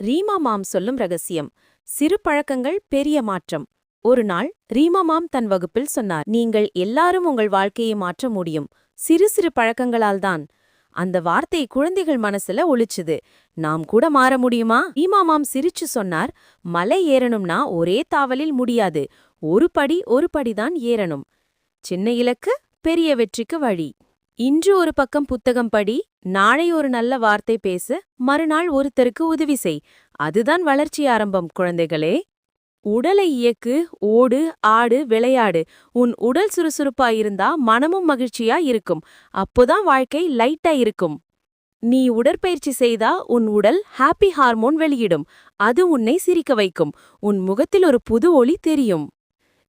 ரீமா மாம் சொல்லும் ரகசியம் சிறு பழக்கங்கள் பெரிய மாற்றம். ஒரு நாள் ரீமா மாம் தன் வகுப்பில் சொன்னார் நீங்கள் எல்லாரும் உங்கள் வாழ்க்கையை மாற்ற முடியும். சிறு சிறு பழக்கங்களால்தான் அந்த வார்த்தை குழந்தைகள் மனசுல ஒழிச்சுது நாம் கூட மாற முடியுமா? ரீமா மாம் சிரிச்சு சொன்னார் மலை ஏறணும்னா ஒரே தாவலில் முடியாது. ஒரு படி ஒரு படிதான் ஏறணும். சின்ன இலக்கு பெரிய வெற்றிக்கு வழி. இன்று ஒரு பக்கம் புத்தகம் படி நாளை ஒரு நல்ல வார்த்தை பேசு மறுநாள் ஒருத்தருக்கு உதவி செய். அதுதான் வளர்ச்சி ஆரம்பம் குழந்தைகளே. உடலை இயக்கு ஓடு ஆடு விளையாடு. உன் உடல் சுறுசுறுப்பா இருந்தா மனமும் மகிழ்ச்சியா இருக்கும். அப்போதான் வாழ்க்கை லைட்டா இருக்கும். நீ உடற்பயிற்சி செய்தா உன் உடல் ஹாப்பி ஹார்மோன் வெளியிடும். அது உன்னை சிரிக்க வைக்கும். உன் முகத்தில் ஒரு புது ஒளி தெரியும்.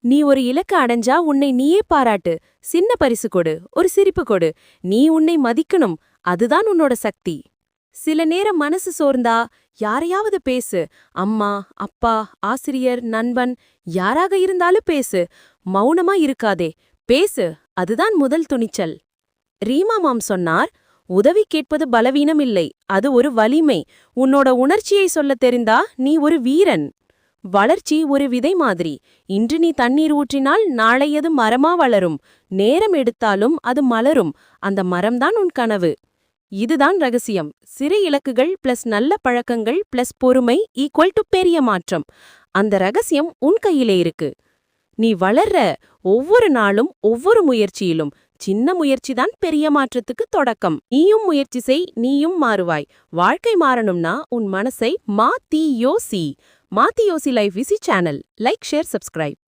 நீ ஒரு இலக்கு அடைஞ்சா உன்னை நீயே பாராட்டு. சின்ன பரிசு கொடு ஒரு சிரிப்பு கொடு. நீ உன்னை மதிக்கணும் அதுதான் உன்னோட சக்தி. சில நேரம் மனசு சோர்ந்தா யாரையாவது பேசு. அம்மா அப்பா ஆசிரியர் நண்பன் யாராக இருந்தாலும் பேசு. மௌனமா இருக்காதே பேசு அதுதான் முதல் துணிச்சல். ரீமா மாம் சொன்னார் உதவி கேட்பது பலவீனம் இல்லை அது ஒரு வலிமை. உன்னோட உணர்ச்சியை சொல்லத் தெரிந்தா நீ ஒரு வீரன். வளர்ச்சி ஒரு விதை மாதிரி. இன்று நீ தண்ணீர் ஊற்றினால் நாளை அது மரமா வளரும். நேரம் எடுத்தாலும் அது மலரும். அந்த மரம்தான் உன் கனவு. இதுதான் ரகசியம். சிறு இலக்குகள் பிளஸ் நல்ல பழக்கங்கள் பிளஸ் பொறுமை ஈக்குவல் டு பெரிய மாற்றம். அந்த ரகசியம் உன் கையிலே இருக்கு. நீ வளர்ற ஒவ்வொரு நாளும் ஒவ்வொரு முயற்சியிலும். சின்ன முயற்சிதான் பெரிய மாற்றத்துக்கு தொடக்கம். நீயும் முயற்சி செய் நீயும் மாறுவாய். வாழ்க்கை மாறணும்னா உன் மனசை மா தீ யோசி. మాతియోసి life easy channel. Like share subscribe.